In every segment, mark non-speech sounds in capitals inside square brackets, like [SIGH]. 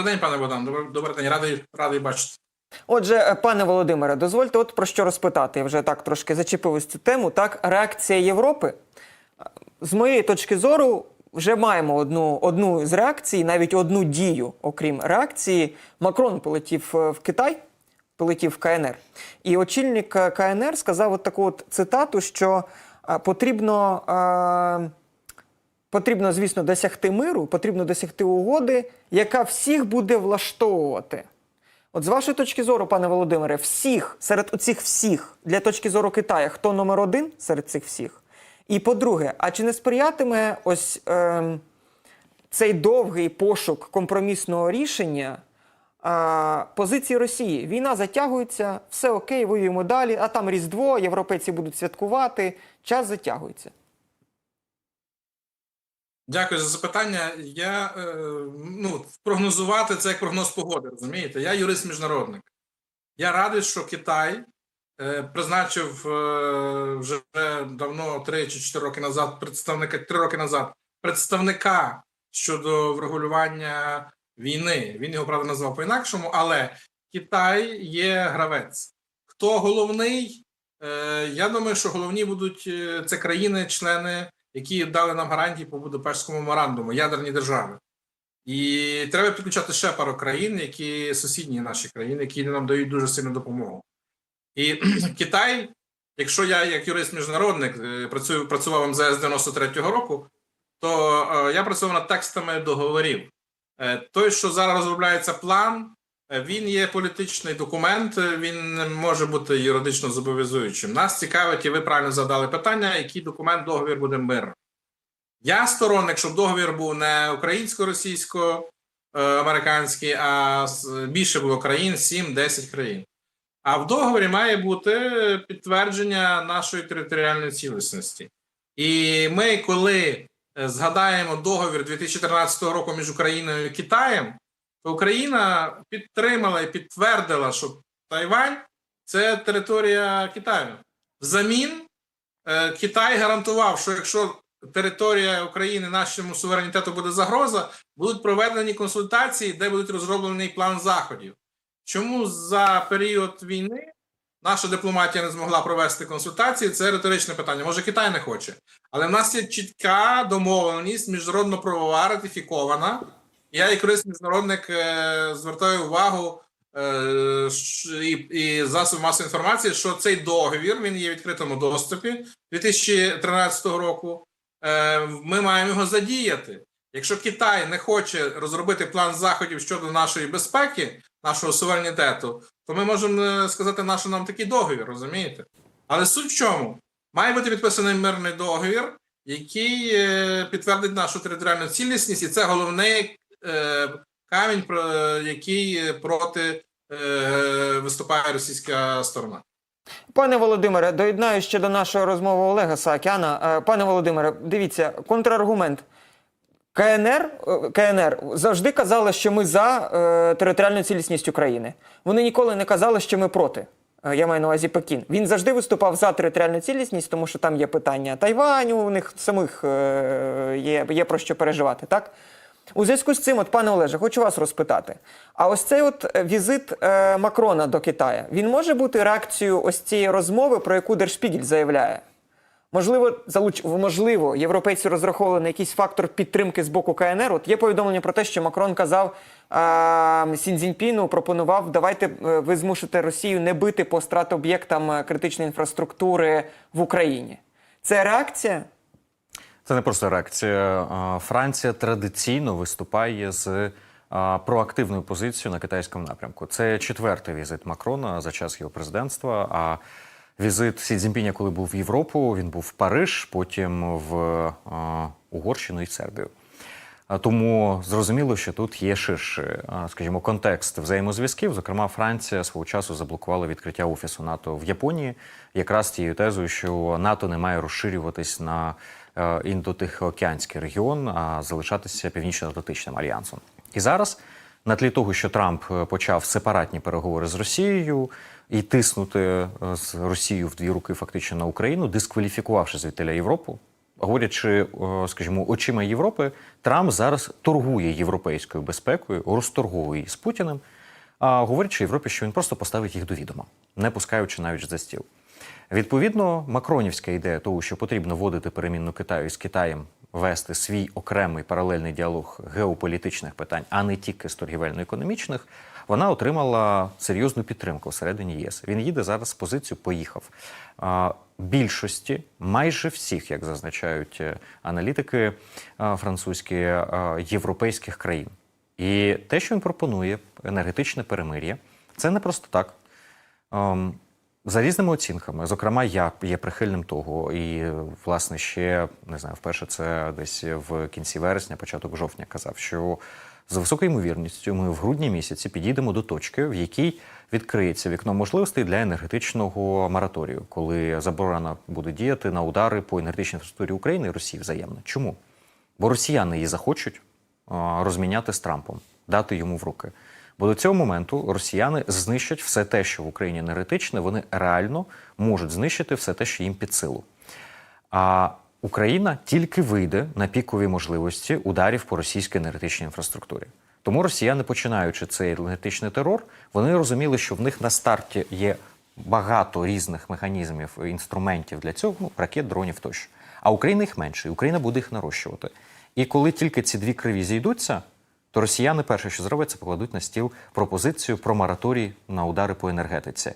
Добрий день, пане Богдан. Добрий, день. Радий, радий бачити. Отже, е, пане Володимире, дозвольте от про що розпитати. Я вже так трошки зачепив цю тему. Так, реакція Європи. Е, З моєї точки зору, вже маємо одну, одну з реакцій, навіть одну дію, окрім реакції. Макрон полетів е, в Китай, полетів в КНР. І очільник КНР сказав от таку от цитату, що потрібно. Е, Потрібно, звісно, досягти миру, потрібно досягти угоди, яка всіх буде влаштовувати. От з вашої точки зору, пане Володимире, всіх серед оцих всіх для точки зору Китаю, хто номер один серед цих всіх? І по-друге, а чи не сприятиме ось ем, цей довгий пошук компромісного рішення а, позиції Росії? Війна затягується, все окей, воюємо далі, а там Різдво, європейці будуть святкувати, час затягується. Дякую за запитання. Я е, ну, прогнозувати це як прогноз погоди, розумієте? Я юрист міжнародник. Я радий, що Китай е, призначив е, вже давно 3 чи 4 роки назад представника 3 роки назад представника щодо врегулювання війни. Він його правда назвав по-інакшому, але Китай є гравець. Хто головний? Я думаю, що головні будуть це країни-члени які дали нам гарантії по Будапештському меморандуму, ядерні держави. І треба підключати ще пару країн, які сусідні наші країни, які нам дають дуже сильну допомогу. І [CLEARS THROAT] Китай, якщо я, як юрист міжнародник, е, працюю працював в МЗС 93-го року, то е, я працював над текстами договорів. Е, той, що зараз розробляється план, він є політичний документ, е, він не може бути юридично зобов'язуючим. Нас цікавить, і ви правильно задали питання, який документ договір буде мир. Я сторонник, щоб договір був не українсько-російсько-американський, а більше було країн, 7-10 країн. А в договорі має бути підтвердження нашої територіальної цілісності. І ми, коли е, згадаємо договір 2013 року між Україною і Китаєм, Україна підтримала і підтвердила, що Тайвань це територія Китаю. Взамін е, Китай гарантував, що якщо територія України нашому суверенітету буде загроза, будуть проведені консультації, де будуть розроблений план заходів. Чому за період війни наша дипломатія не змогла провести консультації? Це риторичне питання. Може, Китай не хоче, але в нас є чітка домовленість, міжнародно-правова ратифікована. Я, як юрист міжнародник, е, звертаю увагу е, і, і засоби масової інформації, що цей договір він є в відкритому доступі 2013 року. Е, Ми маємо його задіяти. Якщо Китай не хоче розробити план заходів щодо нашої безпеки, нашого суверенітету, то ми можемо сказати, на нам такий договір, розумієте? Але суть в чому? Має бути підписаний мирний договір, який підтвердить нашу територіальну цілісність, і це головний камінь, про який проти е, виступає російська сторона. Пане Володимире, доєднаю ще до нашої розмови Олега Саакяна. Е, Пане Володимире, дивіться, контраргумент. КНР, е, КНР завжди казали, що ми за е, територіальну цілісність України. Вони ніколи не казали, що ми проти. Е, Я маю на увазі Пекін. Він завжди виступав за територіальну цілісність, тому що там є питання Тайваню, у них самих е, є, є про що переживати, так? У зв'язку з цим, от, пане Олеже, хочу вас розпитати. А ось цей от е, візит е, Макрона до Китаю, він може бути реакцією ось цієї розмови, про яку Держпігель заявляє? Можливо, залуч... можливо, європейці розраховували на якийсь фактор підтримки з боку КНР. От є повідомлення про те, що Макрон казав а, Сінзіньпіну, пропонував, давайте е, ви змусите Росію не бити по стратоб'єктам е, критичної інфраструктури в Україні. Це реакція? Це не просто реакція. Франція традиційно виступає з проактивною позицією на китайському напрямку. Це четвертий візит Макрона за час його президентства. А візит Сі Цзіньпіня, коли був в Європу, він був в Париж, потім в Угорщину і Сербію. Тому зрозуміло, що тут є ширший, а, скажімо, контекст взаємозв'язків. Зокрема, Франція свого часу заблокувала відкриття офісу НАТО в Японії, якраз тією тезою, що НАТО не має розширюватись на індотихоокеанський регіон, а залишатися північно-атлантичним альянсом. І зараз, на тлі того, що Трамп е, почав сепаратні переговори з Росією і тиснути е, з Росією в дві руки фактично на Україну, дискваліфікувавши звідтиля Європу говорячи, скажімо, очима Європи, Трамп зараз торгує європейською безпекою, розторговує з Путіним, а говорячи Європі, що він просто поставить їх до відома, не пускаючи навіть за стіл. Відповідно, макронівська ідея того, що потрібно вводити перемінну Китаю і з Китаєм вести свій окремий паралельний діалог геополітичних питань, а не тільки з торгівельно-економічних, вона отримала серйозну підтримку всередині єС. Він їде зараз з позицію поїхав. Більшості, майже всіх, як зазначають е, аналітики а, французькі європейських країн. І те, що він пропонує, енергетичне перемир'я, це не просто так. За різними оцінками, зокрема, я є прихильним того, і власне ще не знаю, вперше це десь в кінці вересня, початок жовтня казав, що за високою ймовірністю ми в грудні місяці підійдемо до точки, в якій відкриється вікно можливостей для енергетичного мораторію, коли заборона буде діяти на удари по енергетичній інфраструктурі України і Росії взаємно. Чому? Бо росіяни її захочуть розміняти з Трампом, дати йому в руки. Бо до цього моменту росіяни знищать все те, що в Україні енергетичне, вони реально можуть знищити все те, що їм під силу. А Україна тільки вийде на пікові можливості ударів по російській енергетичній інфраструктурі. Тому росіяни, починаючи цей енергетичний терор, вони розуміли, що в них на старті є багато різних механізмів, інструментів для цього, ну, ракет, дронів тощо. А Україна їх менше, і Україна буде їх нарощувати. І коли тільки ці дві криві зійдуться, то росіяни перше, що зроблять, це покладуть на стіл пропозицію про мораторій на удари по енергетиці.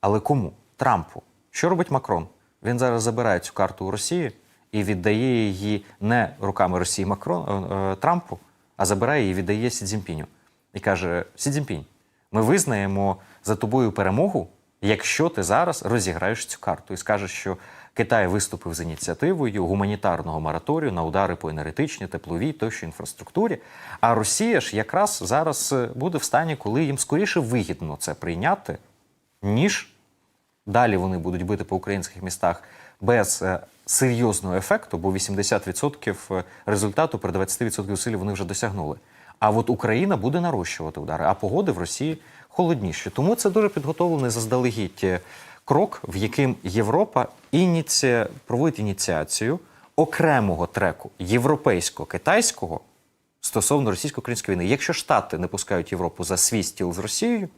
Але кому? Трампу. Що робить Макрон? Він зараз забирає цю карту у Росії і віддає її не руками Росії Макрон, е, е, Трампу, а забирає її і віддає Сі Цзіньпіню. І каже: Сі Цзіньпінь, ми визнаємо за тобою перемогу, якщо ти зараз розіграєш цю карту і скажеш, що Китай виступив з ініціативою гуманітарного мораторію на удари по енергетичній, тепловій тощо інфраструктурі. А Росія ж якраз зараз е, буде в стані, коли їм скоріше вигідно це прийняти, ніж далі вони будуть бити по українських містах без е, серйозного ефекту, бо 80% результату при 20% зусиль вони вже досягнули. А от Україна буде нарощувати удари, а погоди в Росії холодніші. Тому це дуже підготовлений заздалегідь е, крок, в яким Європа ініці... проводить ініціацію окремого треку європейсько-китайського стосовно російсько-української війни. Якщо Штати не пускають Європу за свій стіл з Росією,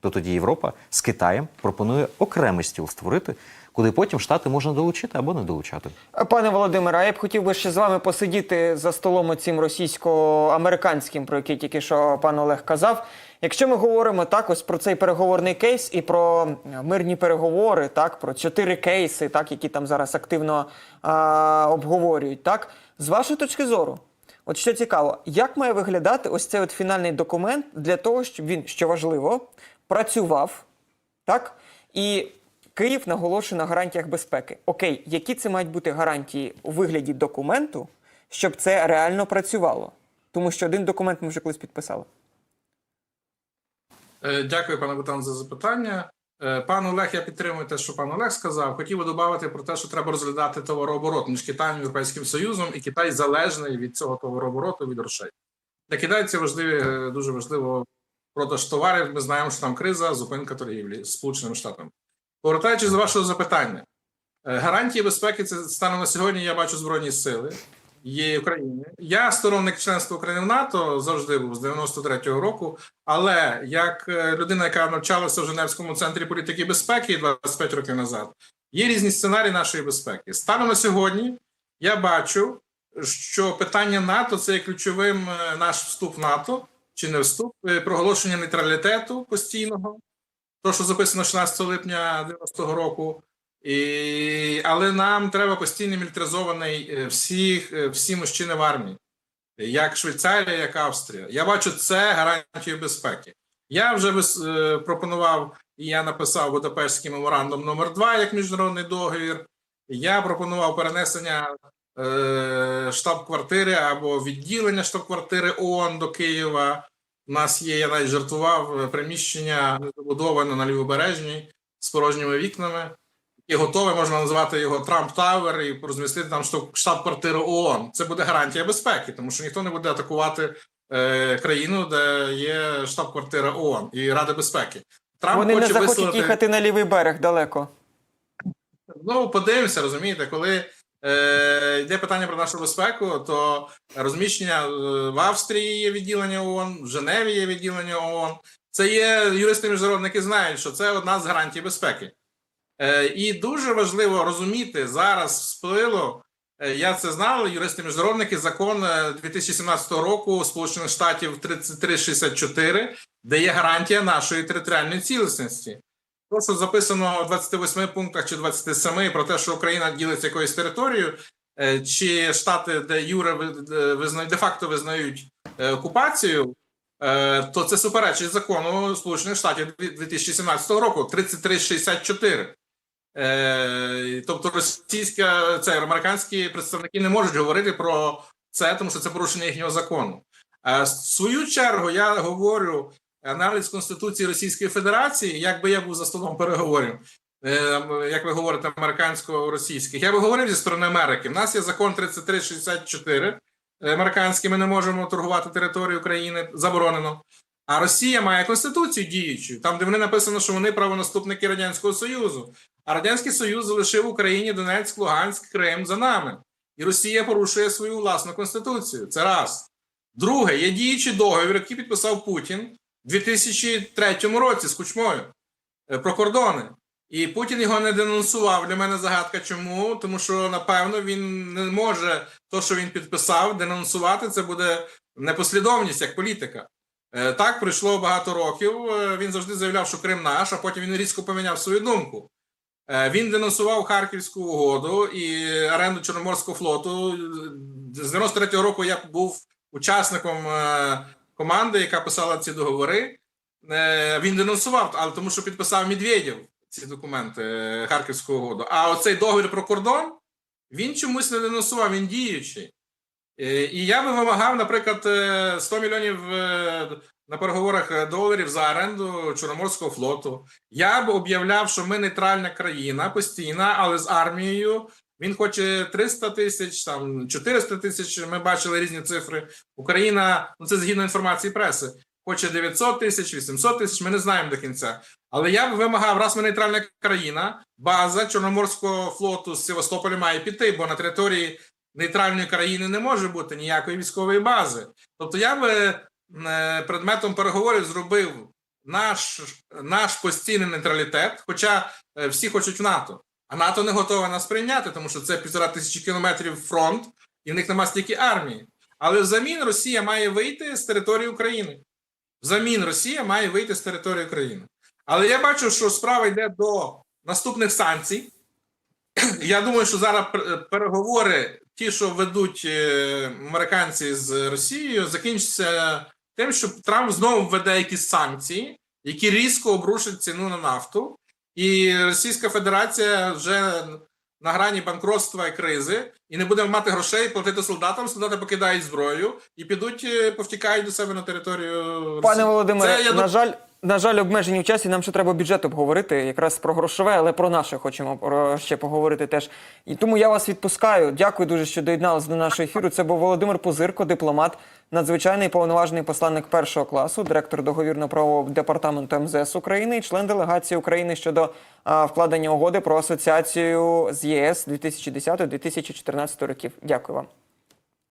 то тоді Європа з Китаєм пропонує окремий стіл створити, куди потім Штати можна долучити або не долучати. Пане Володимире, а я б хотів би ще з вами посидіти за столом оцім російсько-американським, про який тільки що пан Олег казав. Якщо ми говоримо так, ось про цей переговорний кейс і про мирні переговори, так про чотири кейси, так які там зараз активно а, обговорюють, так з вашої точки зору, от що цікаво, як має виглядати ось цей от фінальний документ для того, щоб він, що важливо, працював, так і Київ наголошує на гарантіях безпеки. Окей, які це мають бути гарантії у вигляді документу, щоб це реально працювало? Тому що один документ ми вже колись підписали. Е, Дякую, пане Бутан, за запитання. Е, Пан Олег, я підтримую те, що пан Олег сказав. Хотів би додати про те, що треба розглядати товарооборот між Китаєм і Європейським Союзом, і Китай залежний від цього товарообороту від грошей. Для китайців важливі, е, дуже важливо продаж товарів. Ми знаємо, що там криза, зупинка торгівлі з Сполученими Штатами. Повертаючись до вашого запитання, е, гарантії безпеки це станом на сьогодні. Я бачу збройні сили є України. Я сторонник членства України в НАТО завжди був з 93-го року. Але як е, людина, яка навчалася в Женевському центрі політики безпеки 25 років назад, є різні сценарії нашої безпеки. Станом на сьогодні я бачу, що питання НАТО це є ключовим е, наш вступ в НАТО чи не вступ, проголошення нейтралітету постійного, то що записано 16 липня 90-го року. І, але нам треба постійно мілітаризований е, всіх, е, всі мужчини в армії, як Швейцарія, як Австрія. Я бачу це гарантією безпеки. Я вже е, пропонував і я написав Будапештський меморандум номер 2 як міжнародний договір. Я пропонував перенесення е, штаб-квартири або відділення штаб-квартири ООН до Києва. У нас є, я навіть жартував, е, приміщення забудоване на лівобережній з порожніми вікнами. І готове можна назвати його Трамп Тавер і розмістити там штаб- штаб-квартиру ООН. Це буде гарантія безпеки, тому що ніхто не буде атакувати е, країну, де є штаб-квартира ООН і Ради безпеки. Трамп Вони не захочуть висловити... їхати на лівий берег далеко. Ну, подивимося, розумієте, коли е, йде питання про нашу безпеку, то розміщення е, в Австрії є відділення ООН, в Женеві є відділення ООН. Це є юристи міжнародники знають, що це одна з гарантій безпеки. Е, і дуже важливо розуміти зараз всплило. е, Я це знав, юристи міжнародники, закон е, 2017 року Сполучених Штатів 3364, де є гарантія нашої територіальної цілісності. То, що записано в 28 пунктах чи 27 про те, що Україна ділиться якоюсь територією, е, чи штати, де Юре визнають де-факто визнають е, окупацію, е, то це суперечить закону Сполучених Штатів 2017 року 3364. Е, Тобто російська це американські представники не можуть говорити про це, тому що це порушення їхнього закону. В свою чергу я говорю аналіз Конституції Російської Федерації, якби я був за столом переговорів, е, як ви говорите, американсько-російських, я би говорив зі сторони Америки. У нас є закон 3364. е, Американський ми не можемо торгувати територію України, заборонено. А Росія має конституцію діючу, там, де вони написано, що вони правонаступники Радянського Союзу. А Радянський Союз залишив Україні Донецьк, Луганськ, Крим за нами. І Росія порушує свою власну конституцію. Це раз. Друге, є діючий договір, який підписав Путін у 2003 році з Кучмою е, про кордони. І Путін його не денонсував. Для мене загадка чому? Тому що, напевно, він не може то, що він підписав, денонсувати. Це буде непослідовність як політика. Е, Так, пройшло багато років. е, Він завжди заявляв, що Крим наш, а потім він різко поміняв свою думку. Він денонсував Харківську угоду і оренду Чорноморського флоту. З 93-го року я був учасником команди, яка писала ці договори. Е, Він денонсував, але тому що підписав Медведєв ці документи е, Харківську угоду. А оцей договір про кордон він чомусь не денонсував, він діючий. Е, І я би вимагав, наприклад, е, 100 мільйонів на переговорах доларів за оренду Чорноморського флоту. Я б об'являв, що ми нейтральна країна постійна, але з армією. Він хоче 300 тисяч, там 400 тисяч. Ми бачили різні цифри. Україна, ну це згідно інформації преси, хоче 900 тисяч, 800 тисяч. Ми не знаємо до кінця. Але я б вимагав, раз ми нейтральна країна, база Чорноморського флоту з Севастополя має піти, бо на території нейтральної країни не може бути ніякої військової бази. Тобто, я би е, предметом переговорів зробив наш, наш постійний нейтралітет, хоча е, всі хочуть в НАТО. А НАТО не готове нас прийняти, тому що це півтора тисячі кілометрів фронт, і в них нема стільки армії. Але взамін Росія має вийти з території України. Взамін Росія має вийти з території України. Але я бачу, що справа йде до наступних санкцій. [CLEARS THROAT] Я думаю, що зараз переговори, ті, що ведуть е, американці з Росією, закінчаться тим, що Трамп знову введе якісь санкції, які різко обрушать ціну на нафту, і Російська Федерація вже на грані банкротства і кризи, і не буде мати грошей платити солдатам. Солдати покидають зброю і підуть, е, повтікають до себе на територію. Росії. Пане Володимире, Це, я на жаль, на жаль, обмежені в часі. Нам ще треба бюджет обговорити, якраз про грошове, але про наше хочемо ще поговорити теж. І тому я вас відпускаю. Дякую дуже, що доєдналися до нашого ефіру. Це був Володимир Пузирко, дипломат, надзвичайний повноважений посланник першого класу, директор договірно-правового департаменту МЗС України і член делегації України щодо а, вкладення угоди про асоціацію з ЄС 2010-2014 років. Дякую вам.